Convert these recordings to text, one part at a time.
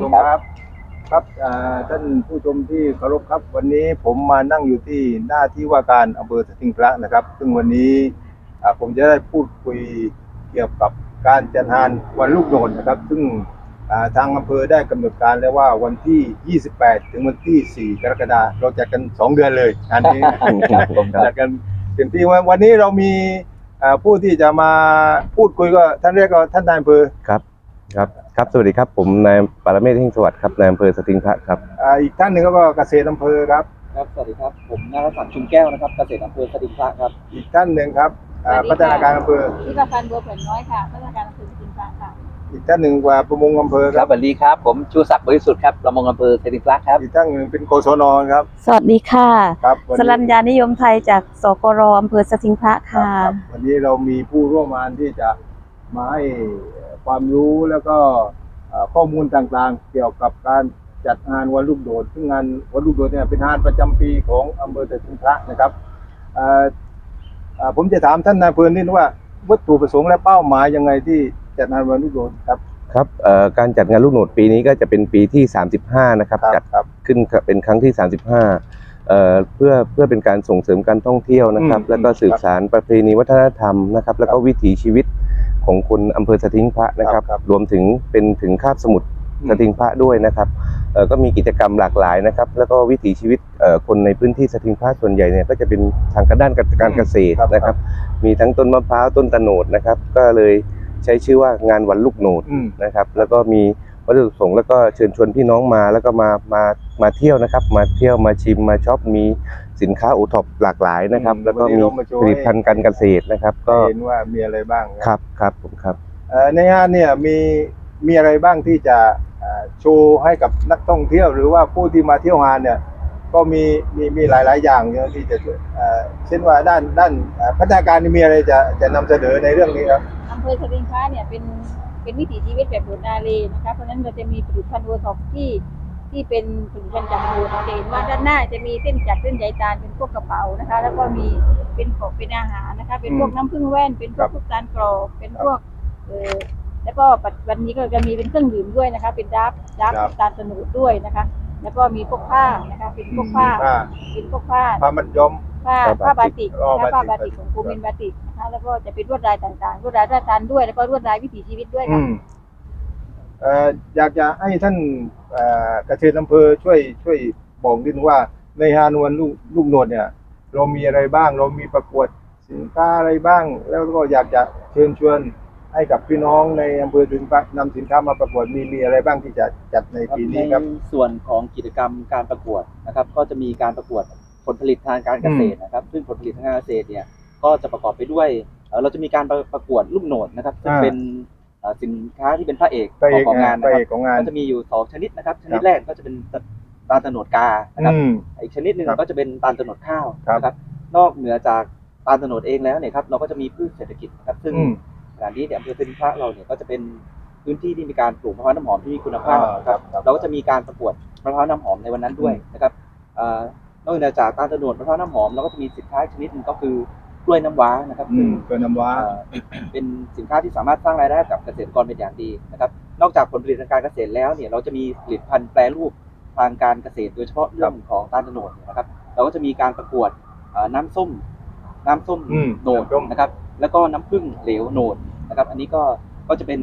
ชมครับ ครับอ่าท่านผู้ชมที่เคารพครับ วันนี้ผมมานั่งอยู่ที่หน้าที่ว่าการอำเภอสติงพระนะครับ ซึ่งวันนี้อ่าผมจะได้พูดคุยเกี่ยวกับการจัดงานวันลูกโดดนะครับ ซึ่งอ่าทางอำเภอได้กำหนดการแล้วว่าวันที่ 28 ถึงวันที่ 4 กรกฎาคมเราจัดกัน 2 เดือนเลยงานนี้ครับผมครับจัดกันเต็มที่วันวันนี้เรามีอ่าผู้ที่จะมาพูดคุยก็ท่านแรกก็ท่านนายอำเภอครับครับ ครับสวัสดีครับผมนายปรเมศทิ้งสวัสดิ์ครับนายอำเภอสติงพระครับอ่าอีกท่านหนึ่งก็เกษตรอำเภอครับครับสวัสดีครับผมนรศักดิ์ชุมแก้วนะครับเกษตรอำเภอสดิงพระครับ อีกท่านหนึ่งครับอ่าสวัพัสดีค่ะฒนาการอำเภอที่ประพันธ์บัวเผินน้อยค่ะพัฒนาการอำเภอสิงห์ปาค่ะ อีกท่านหนึ่งว่าประมงอำเภอคครัรับบสวัสดีครับ ผมชูศักดิ์บริสุทธิ์ครับประมงอำเภอสดิงพระครับ อีกท่านหนึ่งเป็นโกศนครับสวัสดีค่ะ ครับวันสนี้รัญญานิยมไทยจากสกรอำเภอสถิงพระครับค่ะ ครับวันนี้เรามีผู้ร่วมงานที่จะมาให้ ความรู้แล้วก็เอ่อข้อมูลต่างๆ เกี่ยวกับการจัดงานวันลูกโดด ซึ่งงานวันลูกโดดเนี่ยเป็นงานประจำปีของอำเภอแต่สิงห์พระนะครับเอ่อเอ่อผมจะถามท่านนายอำเภอนิดนึงว่าวัตถุประสงค์และเป้าหมายยังไงที่จัดงานวันลูกโดดครับครับเอ่อการจัดงานลูกโหนดปีนี้ก็จะเป็นปีที่ 35 นะครับครับจัดครับขึ้นเป็นครั้งที่ 35เอ่อเพื่อเพื่อเป็นการส่งเสริมการท่องเที่ยวนะครับอืมแล้วก็สืบสานประเพณีวัฒนธรรมนะครับ แล้วก็วิถีชีวิต ของคนอำเภอสถิงพระนะครับ ครับรวมถึงเป็นถึงคาบสมุทรอืมสถิงพระด้วยนะครับเอ่อก็มีกิจกรรมหลากหลายนะครับ แล้วก็วิถีชีวิตเอ่อคนในพื้นที่สถิงพระส่วนใหญ่เนี่ยก็จะเป็นทางการด้านการเกษตรครับ นะครับ มีทั้งต้นมะพร้าวต้นตะโนดนะครับ ก็เลยใช้ชื่อว่างานวันลูกโหนด อืม นะครับแล้วก็มีวัตถุประสงค์แล้วก็เชิญชวนพี่น้องมาแล้วก็มามามาเที่ยวนะครับ มาเที่ยวมาชิมมาช็อปมี สินค้าโอท็อปหลากหลายนะครับอืมแล้วก็วันนี้มีเรามาโชว์ผลิตภัณฑ์การเกษตรนะครับ ก็เห็นว่ามีอะไรบ้างครับครับผมครับเอ่อในงานเนี่ยมีมีอะไรบ้างที่จะเอ่อโชว์ให้กับนักท่องเที่ยว หรือว่าผู้ที่มาเที่ยวงานเนี่ยก็มีมีมีหลายๆอย่างเยอะที่จะเอ่อเช่นว่าด้านด้านเอ่อพัฒนาการนี่มีอะไรจะจะนำเสนอในเรื่องนี้ครับอำเภอสถิงพระเนี่ยเป็นเป็นวิถีชีวิตแบบโบราณเลยนะคะเพราะฉะนั้นเราจะมีผลิตภัณฑ์โอท็อปที่ ที่เป็นผลิตภัณฑ์จากโบราณจะเห็นว่าด้านหน้าจะมีเส้นจากเส้นใยตาลเป็นพวกกระเป๋านะคะ แล้วก็มีเป็นของเป็นอาหารนะคะ เป็นพวกอืมน้ำผึ้งแว่น เป็นพวครักบทุกตาลกรอบเป็นพวกเออแล้วก็ปัจจุบันนี้ก็จะมีเป็นเครื่องดื่มด้วยนะคะ เป็นดับดับครับ ตาลสนุดด้วยนะคะ แล้วก็มีพวกผ้านะคะ เป็นพวกผ้าผ้าเป็นพวกผ้า ผ้ามัดยอม ผ้าผ้าผ้าบาบาติติกกอ๋อนะคะผ้าบาบาติติกกของภูมินบาติกนะคะแล้วก็จะเป็นลวดลายต่างๆลวดลายราชทานด้วย แล้วก็ลวดลายวิถีชีวิตด้วยอืค่ะมเอ่ออยากจะให้ท่านเอ่อเกษตรอำเภอช่วยช่วยบอกนิดนึงว่าในฮานวนลูกลูกโนดเนี่ย เรามีอะไรบ้าง เรามีประกวดสินค้าอะไรบ้าง แล้วก็อยากจะเชิญชวนให้กับพี่น้องในอำเภอถึงนำสินค้ามาประกวดมีมีอะไรบ้างที่จะจัดในปีนี้ครับในส่วนของกิจกรรมการประกวดนะครับ ก็จะมีการประกวดผลผลิตทางการเกษตรนะครับ ซึ่งผลผลิตทางการเกษตรเนี่ยก็จะประกอบไปด้วยเอ่อเราจะมีการประประกวดลูกโหนดนะครับซึ่งอ่าเป็นเอ่อ สินค้าที่เป็นพระเอกพระเอกของงานพระนะคเอรับกของงานก็จะมีอยู่สองชนิดนะครับ ชนิคดรับแรกก็จะเป็นตาลตะโนดกานะครับอืมอีกชนิดหนึ่งครับก็จะเป็นตาลตะโนดข้าวครับนะครับ นอกเหนือจากตาลตะโนดเองแล้วเนี่ยครับเราก็จะมีพืชเศรษฐกิจนะครับซึ่งอืมขณะนี้เนี่ยอำเภอเป็นพระเราเนี่ยก็จะเป็นพื้นที่ที่มีการปลูกมะพร้าวน้ำหอมที่มีคุณภาพอ่านะครับครับเราก็จะมีการประกวดมะพร้าวน้ำหอมในวันนั้นด้วยนะครับเอ่อนอกเหนือจากตาลตะโนดมะพร้าวน้ำหอมเราก็จะมีสินค้าอีกชนิดหนึงก็คือก ล้วยน้ำว้านะครับอืซึ่งมเป็นน้ำว้า เอ่อเป็นสินค้าที่สามารถสร้างรายได้ให้กับเกษตรกรเป็นอย่างดีนะครับ นอกจากผลผลิตทางการเกษตรแล้วเนี่ยเราจะมีผลิตภัณฑ์แปรรูปทางการเกษตร โดยเฉพาะเรื่องของตาลตะโนดเนี่ยนะครับ เราก็จะมีการประกวดเอ่อน้ำส้ม น้ำส้มอืมโหนดน้ำส้ม นะครับ แล้วก็น้ำผึ้งเหลวโหนดนะครับ อันนี้ก็ก็จะเป็น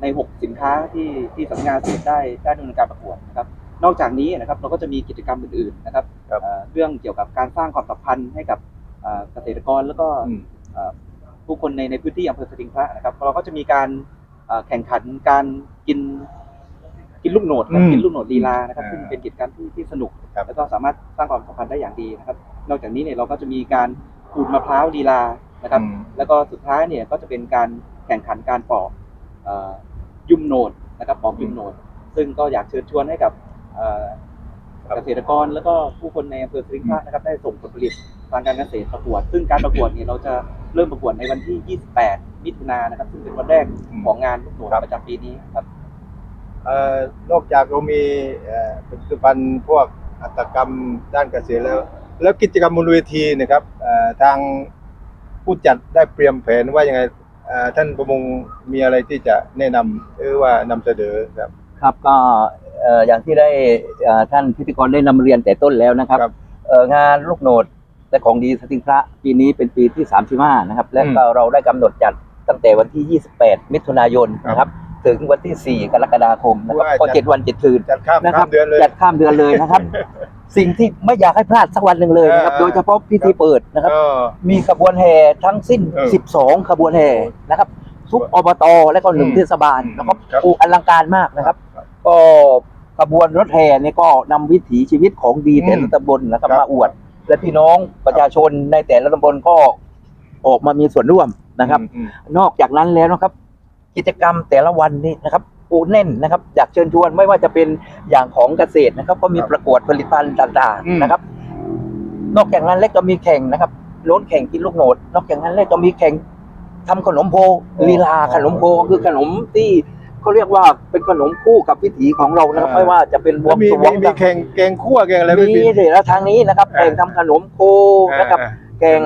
ใน 6 สินค้าที่ที่สำนักงานเกษตรได้ได้ดำเนินการประกวดนะครับ นอกจากนี้นะครับเราก็จะมีกิจกรรมอื่นๆนะครับครับ เอ่อเรื่องเกี่ยวกับการสร้างความสัมพันธ์ให้กับ เอ่อเกษตรกรแล้วก็อืมเอ่อผู้คนในในพื้นที่อำเภอสติงพระนะครับเราก็จะมีการเอ่อแข่งขันการกินกินลูกโหนดครับอืมกินลูกโหนดลีลานะครับอ่าซึ่งเป็นกิจกรรมที่ที่สนุกครับแล้วก็สามารถสร้างความสัมพันธ์ได้อย่างดีนะครับ นอกจากนี้เนี่ยเราก็จะมีการขูดมะพร้าวลีลานะครับอืมแล้วก็สุดท้ายเนี่ยก็จะเป็นการแข่งขันการปอกเอ่อยุ่มโหนดนะครับปอกยุ่มโหนด ซึ่งก็อยากเชิญชวนให้กับเอ่อครับเกษตรกรแล้วก็ผู้คนในอำเภอสริงพระนะครับได้ส่งผลผลิต ทางการเกษตรประกวด ซึ่งการประกวดเนี่ยเราจะเริ่มประกวดในวันที่ 28 มิถุนายนนะครับ ซึ่งเป็นวันแรกของงานลูกโหนดครับประจำปีนี้ครับเอ่อนอกจากเรามีเอ่อผลิตภัณฑ์พวกอัตกรรมด้านเกษตรแล้ว แล้วกิจกรรมบนเวทีนะครับเอ่อทางผู้จัดได้เตรียมแผนว่ายังไงเอ่อท่านประมงมีอะไรที่จะแนะนำหรือว่านำเสนอครับ ครับก็เเอ่ออย่างที่ได้เอ่อท่านพิธีกรได้นำเรียนแต่ต้นแล้วนะครับครับเอ่องานลูกโหนด และของดีสติงพระปีนี้เป็นปีที่ 35 นะครับ และอืมก็เราได้กำหนดจัดตั้งแต่วันที่ 28 มิถุนายนนะครับ ถึงวันที่ 4 กรกฎาคมนะครับว่าก็จัดเจ็ดวันเจ็ดคืนจัดข้ามนะคข้ารับมเดือนเลยจัดข้ามเดือนเลยนะครับ สิ่งที่ไม่อยากให้พลาดสักวันหนึ่งเลยนะครับเออโดยเฉพาะพิธีเปิดนะครับเออมีขบวนแห่ทั้งสิ้นเออ12 ขบวนแห่นะครับ ทุกอบต และก็หนึ่งอืมเทศบาลนะครับครับโอ้อลังการมากนะครับ ก็ขบวนรถแห่เนี่ยก็นำวิถีชีวิตของดีอืมแต่ละตำบลนะครับครับมาอวด และพี่น้องประชาชนในแต่ละตำบลก็ออกมามีส่วนร่วมนะครับ อืมนอกจากนั้นแล้วนะครับ กิจกรรมแต่ละวันนี่นะครับปูแน่นนะครับอยากเชิญชวนไม่ว่าจะเป็นอย่างของเกษตรนะครับ ก็มีครับประกวดผลิตภัณฑ์ต่างอืม ๆนะครับ นอกจากนั้นแล้วก็มีแข่งนะครับล้นแข่งกินลูกโหนด นอกจากนั้นแล้วก็มีแข่งทำขนมโพลีลาขนมโพก็คือขนมที่ เขาเรียกว่าเป็นขนมคู่กับวิถีของเรานะครับ อ่า ไม่ว่าจะเป็นบแล้ววงมีสรวมีงมีแข่งแกงคั่วแกงอะไรไหมีเดี๋ยวทางนี้นะครับอ่าแข่งทำขนมโคอ่านะครับ อ่าแข่ง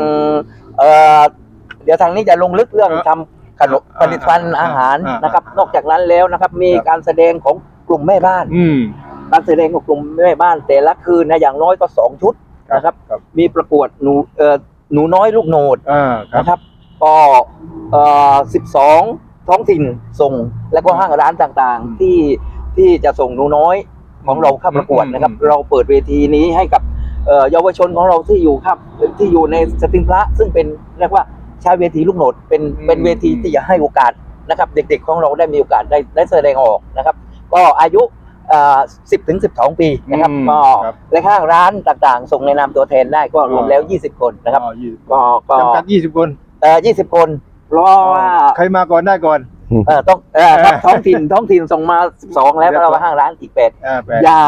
เอ่อเดี๋ยวทางนี้จะลงลึกเรื่องเออทำขนมอ่าผลิตภัณฑ์อ่าอาหารอ่านนะครับนอกจากนั้นแล้วนะครับ มีครับ การแสดงของกลุ่มแม่บ้าน อืม การแสดงของกลุ่มแม่บ้าน แต่ละคืนนะอย่างน้อยก็สองชุดนะครับ ครับ มีประกวดหนูเอ่อหนูน้อยลูกโหนด อ่าครับ นะครับ ก็เอ่อสิบสอง ท้องถิ่นส่งแล้วก็ห้างร้านต่างๆ ที่ที่จะส่งหนูน้อยของเราเข้าประกวดนะครับอืมเราเปิดเวทีนี้ให้กับเอ่อเยาวชนของเราที่อยู่ครับที่อยู่ในสตริงพระ ซึ่งเป็นเรียกว่าใช้เวทีลูกโหนดเป็นเป็นเวทีที่จะให้โอกาสนะครับ เด็กๆของเราได้มีโอกาสได้ได้แสดงออกนะครับ ก็อายุสิบถึงสิบสองปีนะครับอืมก็ครับและข้างร้านต่างๆ ส่งในนามตัวแทนได้ก็รวมแล้ว20คนนะครับอ๋อยี่สิบก็ก็จำกัดยี่สิบคนเอ่อยี่สิบคน เพราะว่าใครมาก่อนได้ก่อน เอ่อต้องเอ่อครับท้องถิ่นท้องถิ่นส่งมาสองแล้วเดี๋ก็ยวเรามาห้างร้านอีกแปดอ่าแปด อย่า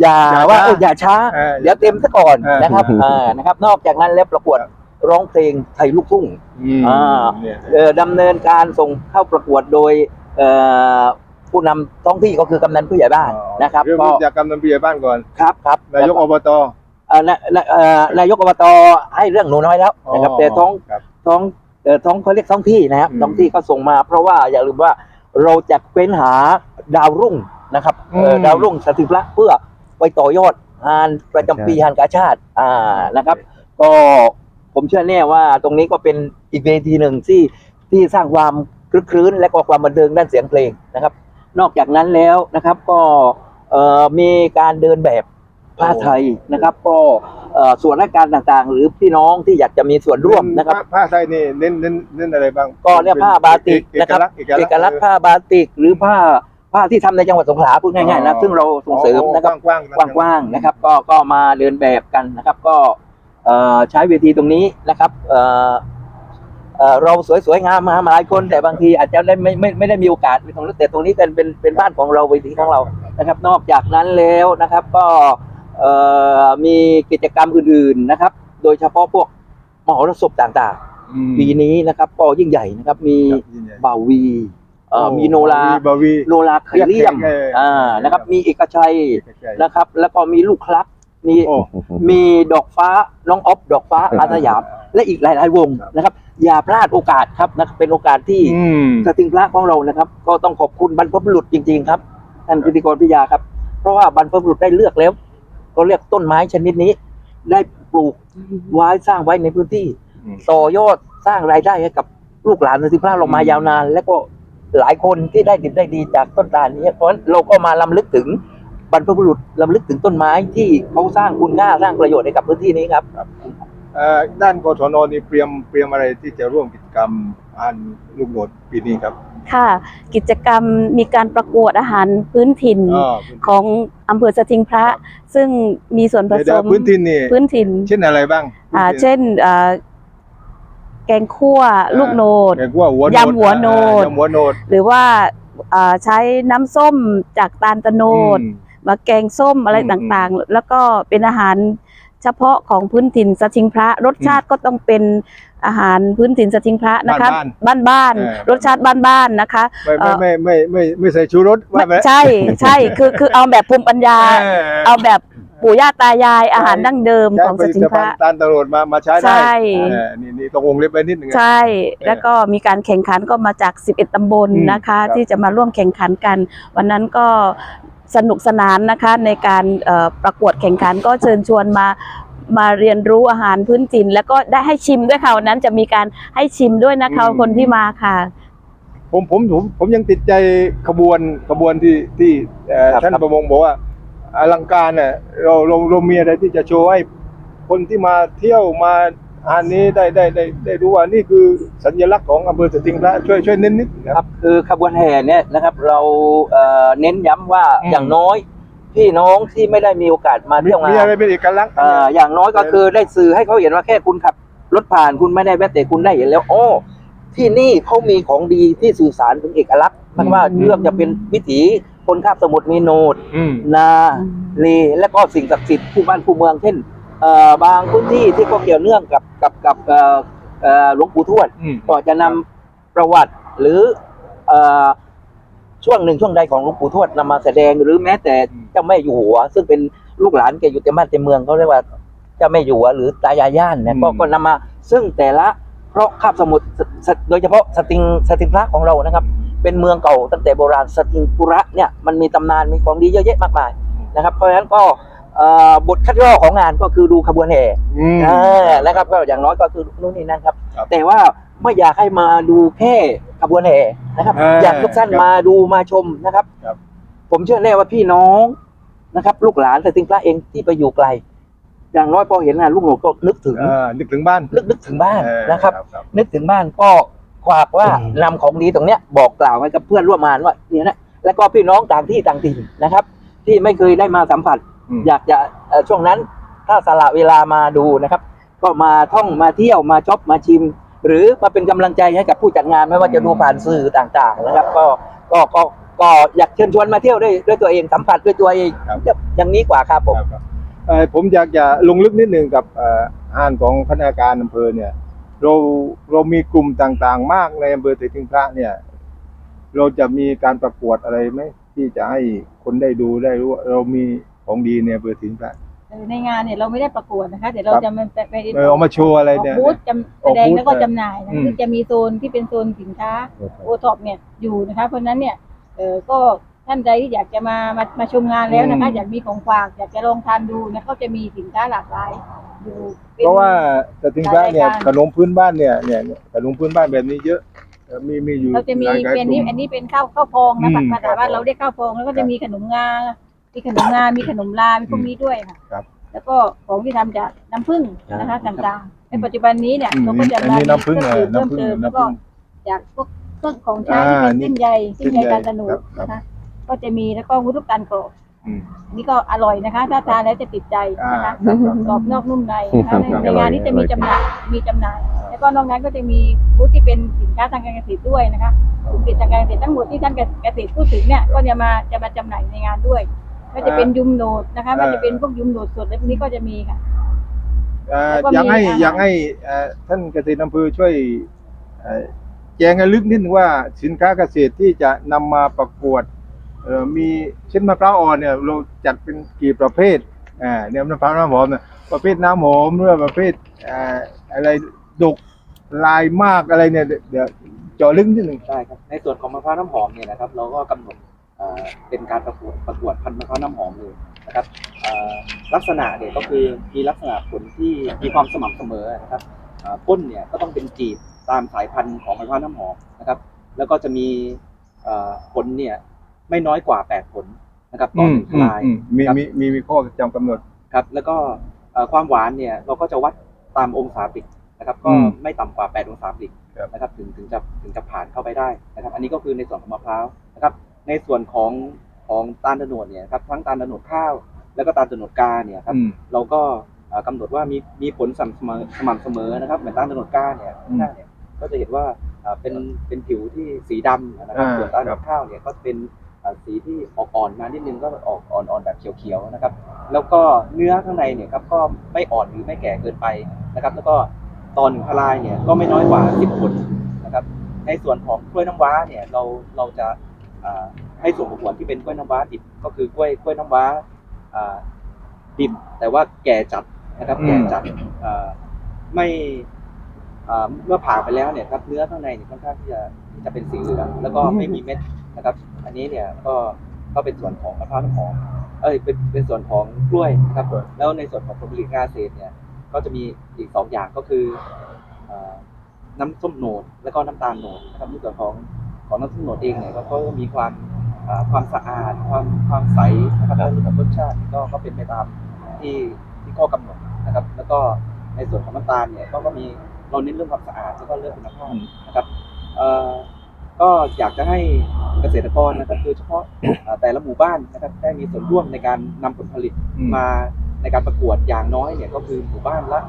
อย่าอย่าว่าช้าเอออย่าช้า เออเดี๋ยวเต็มซะก่อนเออ นะครับเออนะครับ นอกจากนั้นแล้วประกวดครับร้องเพลงไทยลูกทุ่ง อืมอ่า เนี่ย เอ่อดำเนินการส่งเข้าประกวดโดยเอ่อผู้นำท้องที่ก็คือกำนันผู้ใหญ่บ้านนะครับเริ่มก็จากกำนันผู้ใหญ่บ้านก่อน ครับครับนายกอบตเอ่อนายนายเอ่อนายกอบตให้เรื่องหนูน้อยแล้วนะครับแต่ท้องครับท้อง เอ่อท้องเขาเรียกท้องที่นะครับอืมท้องที่ก็ส่งมา เพราะว่าอย่าลืมว่าเราจะเฟ้นหาดาวรุ่งนะครับเอ่ออม ดาวรุ่งสถิพระเพื่อไปต่อยอดงานประจำปีใช่งานกาชาติอ่านะครับ ก็ผมเชื่อแน่ว่าตรงนี้ก็เป็นอีกเวทีหนึ่งที่ที่สร้างความคลึกครื้นและก็ความบันเทิงด้านเสียงเพลงนะครับ นอกจากนั้นแล้วนะครับก็เอ่อมีการเดินแบบ ผ้าไทยนะครับก็เอ่อส่วนราชการต่างๆ หรือพี่น้องที่อยากจะมีส่วนร่วมนะครับ ผ้าผ้าไทยนี่เน้นเน้นเน้นอะไรบ้าง ก็เนี่ยผ้าบาติกเอนะกครับลักษณ์เอกลักษณ์ผ้าบาติกหรือผ้าผ้าที่ทำในจังหวัดสงขลาพูดง่ายๆนะซึ่งเราส่งเสริมนะครับกว้างๆกว้างๆนะครับ ก็ก็มาเดินแบบกันนะครับ ก็เอ่อใช้เวทีตรงนี้นะครับเอ่อเอ่อเราสวยๆงามมาหลายคน แต่บางทีอาจจะได้ไม่ไม่ไม่ได้มีโอกาสไปตรงนี้แต่ตรงนี้เป็นเป็นเป็นบ้านของเราเวทีของเรานะครับ นอกจากนั้นแล้วนะครับ ก็เอ่อ มีกิจกรรมอื่นๆนะครับ โดยเฉพาะพวกมหรสพต่างอืมๆปีนี้นะครับก็ยิ่งใหญ่นะครับ มีครับยิ่งใหญ่บ่าววีเอ่อมีโนราบาวีโนราไคเลียมเอออ่อ่านะครับ มีเอกชัยใกล้ๆนะครับ แล้วก็มีลูกคลักมีโอ้มีดอกฟ้าน้องออฟดอกฟ้าอาสยาม และอีกหลาย ๆ วงนะครับ อย่าพลาดโอกาสครับนะครับเป็นโอกาสที่อืมสติงพระของเรานะครับ ก็ต้องขอบคุณบรรพบุรุษจริง ๆ ครับท่านพิธีกรพิยาครับ เพราะว่าบรรพบุรุษได้เลือกแล้ว ก็เรียกต้นไม้ชนิดนี้ ได้ปลูกไว้สร้างไว้ในพื้นที่อืมต่อยอดสร้างรายได้ให้กับลูกหลานสติพระเรามายาวนาน และก็หลายคนที่ได้ดิบได้ดีจากต้นตาลนี้เพราะฉะนั้นเราก็มาลำลึกถึงบรรพบุรุษลำลึกถึงต้นไม้ที่เขาสร้างคุณค่าสร้างประโยชน์ให้กับพื้นที่นี้ครับเอ่อด้านกศนนี่เตรียมเตรียมอะไรที่จะร่วมกิจกรรมอ่านลูกโหนดปีนี้ครับ ค่ะ กิจกรรมมีการประกวดอาหารพื้นถิ่นอ๋อของอำเภอสถิงพระ ซึ่งมีส่วนผเดี๋ยวสเดี๋ยวมพื้นถิ่นนี่พื้นถิ่น เช่นอะไรบ้าง อ่าพื้นถิ่นเช่นอ่าแกงคั่วลูกโนดแกงคั่วหัวโนดยำหัวโนดอ่ายำหัวโนด หรือว่าอ่าใช้น้ำส้มจากตาลตะโนดอืมมาแกงส้มอะไรอืมต่างๆ แล้วก็เป็นอาหารเฉพาะของพื้นถิ่นสถิงพระรสชาติก็ต้องเป็น อาหารพื้นถิ่นสถิงพระนะคะ บ้านบ้านเออๆรสชาติบ้านๆนะคะ ไม่เอ่ไม่อไม่ไม่ไม่ไม่ใส่ชูรสว่าไปใช่ใช่คือคือเอาแบบภูมิปัญญา เอาแบบปู่ย่าตายายอาหารดั้งเดิมใช้ของผสลิถิตงพภัณระฑ์ตาลตะโนดมามาใช้ได้ใช่เออนี่นี่ต้องวงเล็บไปนิดหนึงนะใช่ แล้วก็มีการแข่งขันก็มาจาก 11 ตำบลอืมนะคะครับที่จะมาร่วมแข่งขันกัน วันนั้นก็สนุกสนานนะคะในการเอ่อประกวดแข่งขันก็เชิญชวนมา มาเรียนรู้อาหารพื้นถิ่น แล้วก็ได้ให้ชิมด้วยค่ะวันนั้นจะมีการให้ชิมด้วยนะคะอืมคนที่มาค่ะ ผมผมผมผมยังติดใจขบวนขบวนที่ที่เอ่อครับท่านครับ ประมงบอกว่าอลังการเนี่ยเราเราเรามีอะไรที่จะโชว์ให้คนที่มาเที่ยวมาอันนี้ได้ได้ได้ได้รู้ว่านี่คือสัญลักษณ์ของอำเภอสติงพระช่วยช่วยเน้นนิดนะคครัรับ บคือขบวนแห่เนี่ยนะครับเราเอ่อเน้นย้ำว่าอืมอย่างน้อย พี่น้องที่ไม่ได้มีโอกาสมามีเที่ยวงามีอะไรนเป็นเอกลักษณ์เอ่ออย่างน้อยก็คือได้สื่อให้เขาเห็นว่าแค่คุณขับรถผ่านคุณไม่ได้แวะแต่คุณได้เห็นแล้วโอ้ที่นี่เขามีของดีที่สื่อสารถึงเอกลักษณ์ไม่ว่าเรื่องจะเป็นวิถีคนข้ามสมุทรมีโนดอืมนาเลและก็สิ่งศักดิ์สิทธิ์คู่บ้านคู่เมืองเช่นเอ่อบางพื้นที่ที่ก็เกี่ยวเนื่องกับกับกับเอ่อเอ่อหลวงปู่ทวดอืมก็จะนำประวัติหรือเอ่อ ช่วงหนึ่งช่วงใดของหลวงปู่ทวดนำมาแสดงหรือแม้แต่อืมเจ้าแม่อยู่หัว ซึ่งเป็นลูกหลานแกอยู่เต็มบ้านเต็มเมืองเขาเรียกว่าเจ้าแม่อยู่หัวหรือตายายย่านเนี่ยก็ก็นำมาซึ่งแต่ละเพราะคาบสมุทรสสโดยเฉพาะสติงสติงพระของเรานะครับ เป็นเมืองเก่าตั้งแต่โบราณสติงปุระเนี่ยมันมีตำนานมีของดีเยอะแยะมากมายนะครับเพราะฉะนั้นก็เอ่อบทคัดย่อของงานก็คือดูขบวนแห่อืมเออนะครับก็อย่างน้อยก็คือนู่นนี่นั่นครับครับแต่ว่า ไม่อยากให้มาดูแค่ขบวนแห่นะครับ อ่าอยากทุกท่านครับมาดูมาชมนะครับ ครับ ผมเชื่อแน่ว่าพี่น้องนะครับ ลูกหลานแต่ติงพระเองที่ไปอยู่ไกล อย่างน้อยพอเห็นงานลูกหนูก็นึกถึงเอ่อนึกถึงบ้านนึกนึกถึงบ้านเออนะครับครับนึกถึงบ้านก็ฝากว่านำของดีตรงเนี้ยบอกกล่าวให้กับเพื่อนร่วมงานว่าเนี่ยนะแล้วก็พี่น้องต่างที่ต่างถิ่นนะครับ ที่ไม่เคยได้มาสัมผัสอืมอยากจะเอ่อช่วงนั้นถ้าสละเวลามาดูนะครับ ก็มาท่องมาเที่ยวมาช็อปมาชิม หรือมาเป็นกำลังใจให้กับผู้จัดงานไม่ว่าจะดูผ่านสื่อต่างๆนะครับ ก็ก็ก็ก็อยากเชิญชวนมาเที่ยวด้วยด้วยตัวเองสัมผัสด้วยตัวเองครับอย่างนี้กว่าครับผมครับครับเอ่อผมอยากจะลงลึกนิดนึงกับเอ่ออ่านของคณะการอำเภอเนี่ยเราเรามีกลุ่มต่างๆ มากในอำเภอเตถึงพระเนี่ย เราจะมีการประกวดอะไรไหมที่จะให้คนได้ดูได้รู้ว่าเรามีของดีในอำเภอเตถึงพระเออ ในงานเนี่ยเราไม่ได้ประกวดนะคะเดี๋ยวเราครับจะมาไปเออเอามาโชว์อะไรออกเนี่ยบูธจำแสดงแล้วก็จำหน่ายนะอืมซึ่งจะมีโซนที่เป็นโซนสินค้าโอท็อปเนี่ยอยู่นะคะเพราะฉะนั้นเนี่ยเออก็ท่านใดที่อยากจะมามามาชมงานแล้วนะคะอยากมีของฝากอยากจะลองทานดูนะก็จะมีสินค้าหลากหลายอยู่ป็นเพราะว่าเตถึงพระเนี่ยรายการขนมพื้นบ้านเนี่ยเนี่ยเนี่ยขนมพื้นบ้านแบบนี้เยอะเอ่อมีมีอยู่เราจะมีหลายๆเป็นนี่กลุ่มอันนี้เป็นข้าวข้าวพองนะอืมภาษาบ้านเราเรียกข้าวพองแล้วก็จะมีขนมงา มีขนมงา มีขนมลา มีพวกนี้ด้วยค่ะ ครับแล้วก็ของที่ทำจากน้ำผึ้งนะคะครับต่างๆ ในปัจจุบันนี้เนี่ยอืมเราก็จะอันนี้น้ำผึ้งเครื่องดื่มเออเพิ่มน้ำผึ้งเติมน้ำผึ้งแล้วก็จากพวกเครื่องของใช้อ่าที่เป็นเส้นใยเส้นใยเส้นใยการสนุครักบครับ นะคะ ก็จะมีแล้วก็วุ้นลูกตาลกรอบอืมอันนี่ก็อร่อยนะคะ ถ้าทานแล้วจะติดใจนะคะอ่าครับกรอบนอกนุ่มในนะครัคะบในครับในงานนี้จะมีจำหน่ายมีจำหน่าย แล้วก็นอกนั้นก็จะมีบูธที่เป็นสินค้าทางการเกษตรด้วยนะคะสินค้าทางการเกษตรทั้งหมดที่ท่านเกษตรพูดถึงเนี่ยก็จะมาจะมาจำหน่ายในงานด้วย ก็จะเป็นยุมโนดนะคะก็จะเป็นพวกยุมโนดสดและพวกนี้ก็จะมีค่ะ เอ่อแล้วก็อยากให้มีอาหาร อยากให้เอ่อท่านเกษตรอำเภอช่วยเอ่อแจ้งให้ลึกนิดนึงว่าสินค้าเกษตรที่จะนำมาประกวดเอ่อมีเช่นมะพร้าวอ่อนเนี่ยเราจัดเป็นกี่ประเภทอ่าเนี่ยมะพร้าวน้ำหอมเนี่ยประเภทน้ำหอมหรือว่าประเภทเอ่ออะไรดกลายมากอะไรเนี่ยเดี๋ยวเจาะลึกนิดนึงได้ครับ ในส่วนของมะพร้าวน้ำหอมเนี่ยนะครับ เราก็กำหนด เอ่อเป็นการประกวดประกวดพันธุ์มะพร้าวน้ำหอมเลยนะครับเอ่อลักษณะเนี่ยก็คือมีลักษณะผลที่มีความสม่ำเสมอนะครับเอ่อต้นเนี่ยก็ต้องเป็นจีบตามสายพันธุ์ของมะพร้าวน้ำหอมนะครับ แล้วก็จะมีเอ่อผลเนี่ยไม่น้อยกว่า 8 ผลนะครับต่อหนึ่งทลายอืมมีครับมีมีมีข้อจำกำหนดครับ แล้วก็เอ่อความหวานเนี่ยเราก็จะวัดตามองศาปริกนะครับ ก็อืมไม่ต่ำกว่า 8 องศาปริกครับนะครับ ถึงถึงจะถึงจะผ่านเข้าไปได้นะครับ อันนี้ก็คือในส่วนของมะพร้าวนะครับ ในส่วนของของตาลตะโนดเนี่ยครับทั้งตาลตะโนดข้าว แล้วก็ตาลตะโนดกาเนี่ยครับ อืม เราก็เอ่อกำหนดว่ามีมีผลสม่ำเสมอสม่ำเสมอนะครับเหมือนตาลตะโนดกาเนี่ยอืมหน้าเนี่ยก็จะเห็นว่าเอ่อเป็นเป็นผิวที่สีดำนะครับอ่าส่วนตาลตะโนครัดบข้าวเนี่ยก็เป็นเอ่อสีที่ออกอ่อนมานิดนึงก็ออกอ่อนๆแบบเขียวๆนะครับ แล้วก็เนื้อข้างในเนี่ยครับก็ไม่อ่อนหรือไม่แก่เกินไปนะครับ แล้วก็ตอนหนึ่งทลายเนี่ยก็ไม่น้อยกว่า 10ผลนะครับ ในส่วนของกล้วยน้ำว้าเนี่ยเราเราจะอ่า ให้ส่วนประกวดที่เป็นกล้วยน้ำว้าดิบก็คือกล้วยกล้วยน้ำว้าอ่าดิบแต่ว่าแก่จัดนะครับอืมแก่จัดอ่าไม่อ่าเมื่อผ่าไปแล้วเนี่ยครับเนื้อข้างในเนี่ยค่อนข้างที่จะจะเป็นสีเหลืองแล้วก็ไม่มีเม็ดนะครับ อันนี้เนี่ยก็ก็เป็นส่วนของมะพร้าวน้ำหอมเอ้ยเป็นเป็นส่วนของกล้วยนะครับกล้วยแล้วในส่วนของผลผลิตการเกษตรเนี่ยก็จะมีอีกสองอย่างก็คือเอ่อน้ำส้มโหนดแล้วก็น้ำตาลโหนดนะครับในส่วนของ ของน้ำส้มโหนดเองเนี่ยก็ก็มีความเอ่อความสะอาด ความความใสนะครับแล้วเรื่องของรสชาติก็ก็เป็นไปตามที่ที่ข้อกำหนดนะครับ แล้วก็ในส่วนของน้ำตาลเนี่ยก็ก็มีเราเน้นเรื่องความสะอาดแล้วก็เรื่องคุณภาพนะครับเอ่อก็อยากจะให้เกษตรกรนะครับโดยเฉพาะเอ่อแต่ละหมู่บ้านนะครับได้มีส่วนร่วมในการนำผลผลิต อืม มาในการประกวดอย่างน้อยเนี่ยก็คือหมู่บ้านละ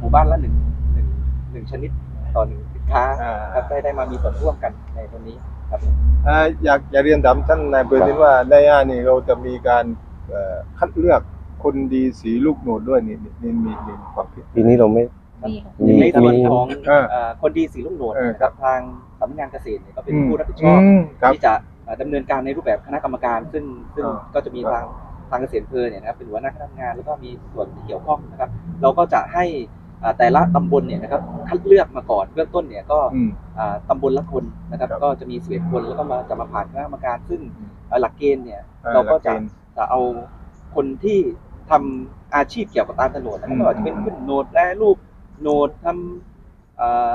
หมู่บ้านละหนึ่งหนึ่งหนึ่งชนิดต่อหนึ่งสิน ค้าอ่าครับได้ได้มามีส่วนร่วมกันในตรงนี้ครับอ่าอยากอยากเรียนถามท่านนายอำเบอร์นิดว่าในอ่านี่เราจะมีการเอ่อคัดเลือกคนดีสีลูกโหนดด้วยนี่นี่นี่มีมีความคิดปีนี้เราไม่มีค่ะมีในส่วนมีของเออเอ่อคนดีสีลูกโหนดเออนะครับทางสำนักงานเกษตรเนี่ยก็เป็นอืมผู้รับผิดชอบอืมครับที่จะเอ่อดำเนินการในรูปแบบคณะกรรมการ ซึ่งซึ่งอ่าก็จะมีทางทางเกษตรอำเพลินเนี่ยนะครับเป็นหัวหน้าคณะทำงานแล้วก็มีส่วนที่เกี่ยวข้องนะครับ เราก็จะให้อ่า แต่ละตำบลเนี่ยนะครับคัดเลือกมาก่อนเบื้องต้นเนี่ยก็อืมอ่าตำบลละคนนะครับครับ ก็จะมีสิบเอ็ดคนแล้วก็มาจะมาผ่านคณะกรรมการ ซึ่งอืมอ่าหลักเกณฑ์เนี่ยอ่าเราก็จะหลักเกณฑ์จะเอาคนที่ทำอาชีพเกี่ยวกับตาลโตนดนะครับอืมไม่ว่าจะเป็นขึ้นโหนดแร่รูปโหนดทำอ่า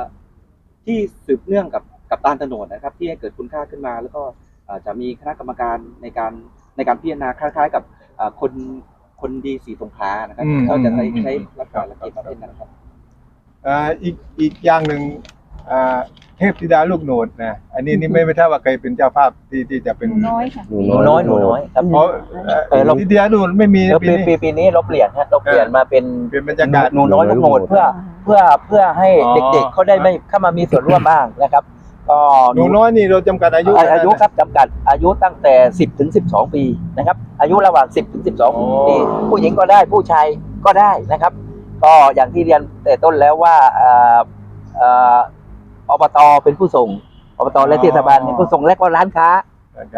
ที่สืบเนื่องกับกับตาลโตนดนะครับ ที่ให้เกิดคุณค่าขึ้นมา แล้วก็อ่าจะมีคณะกรรมการในการในการพิจารณาคล้ายๆ กับอ่าคน คนดีสีสงขลานะครับอืมก็จะใช้อืมใช้อืมลักษครัณะบหลักเกณฑ์ประเภทนั้นครับ อ่าอีกอีกอย่างหนึ่งอ่าเทพธิดาลูกโหนดนะอันนี้นี่ไม่ไม่ทราบว่าใครเป็นเจ้าภาพที่ที่จะหเป็นนูน้อยค่ะหนูหนูน้อยหนูน้อยครับ เพราะเอ่อเออเราเทพธิดาลูกโหนดไม่มีเออปีปีนี้ปีปีนี้เราเปลี่ยนฮะเราเปลี่ยนมาเป็นเป็นบรรยากาศ หนูน้อยลูกโหนดเพื่อ เพื่อเพื่อให้อ๋อ เด็กๆเขาได้ไม่เข้ามามีส่วนร่วมบ้างนะครับ ก็หนูน้อยนี่เราจำกัดอายุอายุครับจำกัดอายุตั้งแต่ 10ถึง12 ปีนะครับอายุระหว่าง 10ถึง12 ปี ผู้หญิงก็ได้ผู้ชายก็ได้นะครับ ก็อย่างที่เรียนแต่ต้นแล้วว่าเอ่อเอ่ออบตเป็นผู้ส่งอบตและเทศบาลเป็นผู้ส่งและก็ร้านค้า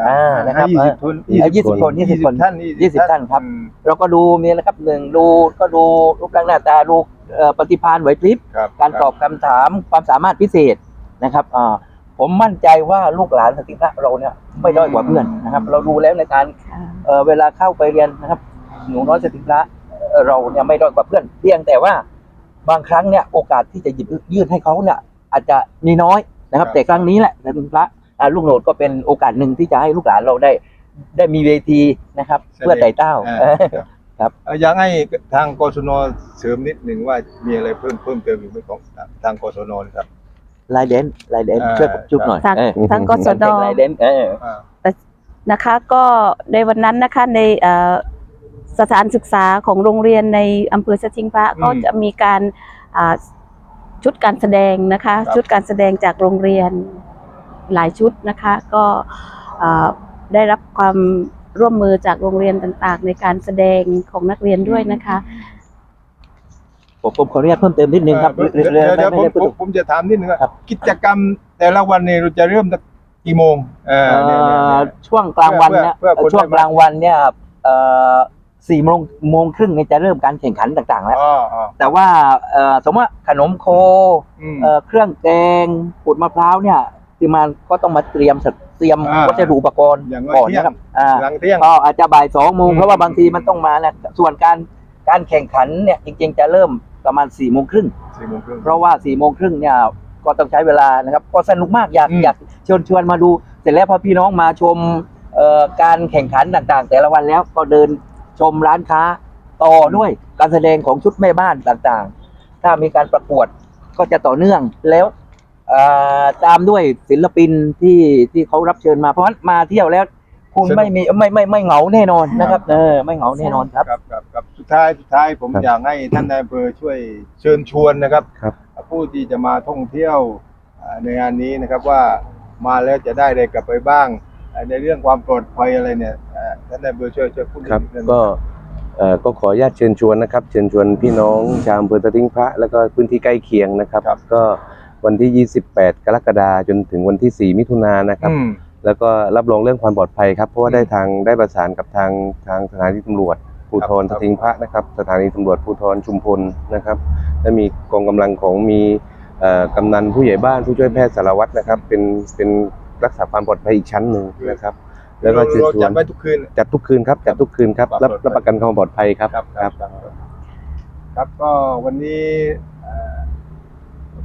อ่านะครับยี่สิบคนเอ่อ20คน20คนท่าน20ท่านครับอืมเราก็ดูมีนะครับหนึ่งดูก็ดูรูปร่างหน้าตาดูเอ่อปฏิภาณไหวพริบครับการตอบคำถามความสามารถพิเศษนะครับอ่า ผมมั่นใจว่าลูกหลานสติพระเราเนี่ยไม่ด้อยกว่าเพื่อนนะครับ เราดูแล้วในการเอ่อเวลาเข้าไปเรียนนะครับ หนูน้อยสติพระเอ่อเราเนี่ยไม่ด้อยกว่าเพื่อนเพียงแต่ว่าบางครั้งเนี่ยโอกาสที่จะหยิบยื่นให้เขาเนี่ย อาจจะมีน้อยนะครับ แต่ครั้งนี้แหละสติพระอ่าลูกโหนดก็เป็นโอกาสหนึ่งที่จะให้ลูกหลานเราได้ ได้มีเวทีนะครับ เพื่อไต่เต้าอ่าครับเอ่ออยากให้ทางกศนเสริมนิดหนึ่งว่ามีอะไรเพิ่มเพิ่มเติมอยู่ไหมของทางกศนนะครับ ลายเดนลายเดนอ่าช่วยผมจุ๊บหน่อยทางเออทางกสดลายเดนเอออ่านะคะ ก็ในวันนั้นนะคะในเอ่อสถานศึกษาของโรงเรียนในอำเภอสถิงพระอืมก็จะมีการอ่าชุดการแสดงนะคะครับชุดการแสดงจากโรงเรียนหลายชุดนะคะ ก็อ่าได้รับความร่วมมือจากโรงเรียนต่างๆ ในการแสดงของนักเรียนด้วยนะคะ ผมผมขออนุญาตเพิ่มเติมนิดนึงครับเอ่อเดี๋ยวเดี๋ยวเดี๋ยวผมไม่ได้พูดผมผมจะถามนิดนึงว่าครับ กิจกรรมแต่ละวันเนี่ยเราจะเริ่มตั้งกี่โมงเออเนี่ยเนี่ยเอ่อเนี่ยช่วงกลางวันเนี่ยเพื่อเพื่อคนช่วงได้มากลางวันเนี่ยเอ่อสี่โมงโมงครึ่งเนี่ยจะเริ่มการแข่งขันต่างๆ แล้ว อ๋ออ๋อแต่ว่าเอ่อสมมติว่าขนมโคอืม เอ่อเครื่องแกงขูดมะพร้าวเนี่ยทีมงานก็ต้องมาเตรียมสัตว์เตรียมอ่าวัสดุอุปกรณ์อย่างน้อยก่อนเที่ยง นะครับอ่า หลังเที่ยง ก็อาจจะบ่ายสองโมงอืมเพราะว่าบางทีมันต้องมานะส่วนการการแข่งขันเนี่ยจริงๆจะเริ่มประมาณสี่โมงครึ่งสี่โมงครึ่ง เพราะว่าสี่โมงครึ่งเนี่ยก็ต้องใช้เวลานะครับก็สนุกมากอยากอืม อยากเชิญชวนมาดู เสร็จแล้วพอพี่น้องมาชมเอ่อการแข่งขันต่างๆ แต่ละวันแล้วก็เดินชมร้านค้าต่อด้วยการแสดงของชุดแม่บ้านต่างๆ ถ้ามีการประกวดก็จะต่อเนื่องแล้วเอ่อตามด้วยศิลปินที่ที่เขารับเชิญมาเพราะฉะนั้นมาเที่ยวแล้ว คุณสนุกไม่มีไม่ไม่ไม่เหงาแน่นอนนะครับ เออไม่เหงาแน่นอนครับ ครับครับครับสุด ท้ายสุดท้ายผมครับอยากให้ท่านนายอำเภอช่วยเชิญชวนนะครับ ครับ ผู้ที่จะมาท่องเที่ยวอ่าในงานนี้นะครับว่ามาแล้วจะได้อะไรกลับไปบ้างอ่าในเรื่องความปลอดภัยอะไรเนี่ยอ่าท่านนายอำเภอช่วยช่วยพูดครับนิดนึงก็เอ่อก็ขออนุญาตเชิญชวนนะครับ เชิญชวนพี่น้องชาวอำเภอตะทิ้งพระ แล้วก็พื้นที่ใกล้เคียงนะครับ ก็วันที่ 28 กรกฎาคมจนถึงวันที่ 4 มิถุนายนนะครับ อืม แล้วก็รับรองเรื่องความปลอดภัยครับ เพราะว่าอืมได้ทางได้ประสานกับทางทางสถานีตำรวจ ภูธรครัสบทิงพระนะครับ สถานีตำรวจภูธรชุมพลนะครับและมีกองกำลังของมีเอ่อกำนันผู้ใหญ่บ้านผู้ช่วยแพทย์สารวัตรนะครับ เป็นเป็นรักษาความปลอดภัยอีกชั้นหนึ่งนะครับ แล้วก็เราเชิญเราชวจัดนไว้ทุกคืนจัดทุกคืนครับจัดทุกคืนครับครับรับปลอดภัยรับประกันความปลอดภัยครับครับ ครับครับครับก็วันนี้เอ่อ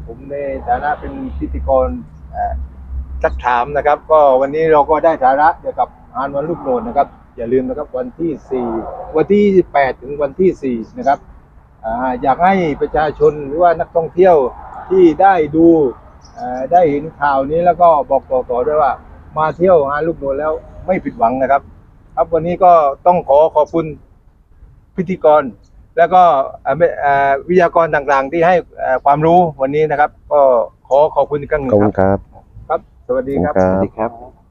ผมในฐานะเป็นพิธีกรเอ่อสักถามนะครับ ก็วันนี้เราก็ได้สาระเกี่ยวกับงานวันลูกโนนนะครับ อย่าลืมนะครับวันที่ 4 วันที่ 8 ถึงวันที่ 4 นะครับอ่าอยากให้ประชาชนหรือว่านักท่องเที่ยวที่ได้ดูเอ่อได้เห็นข่าวนี้แล้วก็บอกต่อๆด้วยว่า มาเที่ยวงานลูกโนนแล้วไม่ผิดหวังนะครับ ครับวันนี้ก็ต้องขอขอบคุณพิธีกร แล้วก็เอ่อไม่เอ่อวิทยากรต่างๆ ที่ให้เอ่อความรู้วันนี้นะครับ ก็ขอขอบคุณอีกครั้งหนึ่ขอบงคุณครับครับ ครับ สวัสดีครับขอบคุณสวัสดีครับ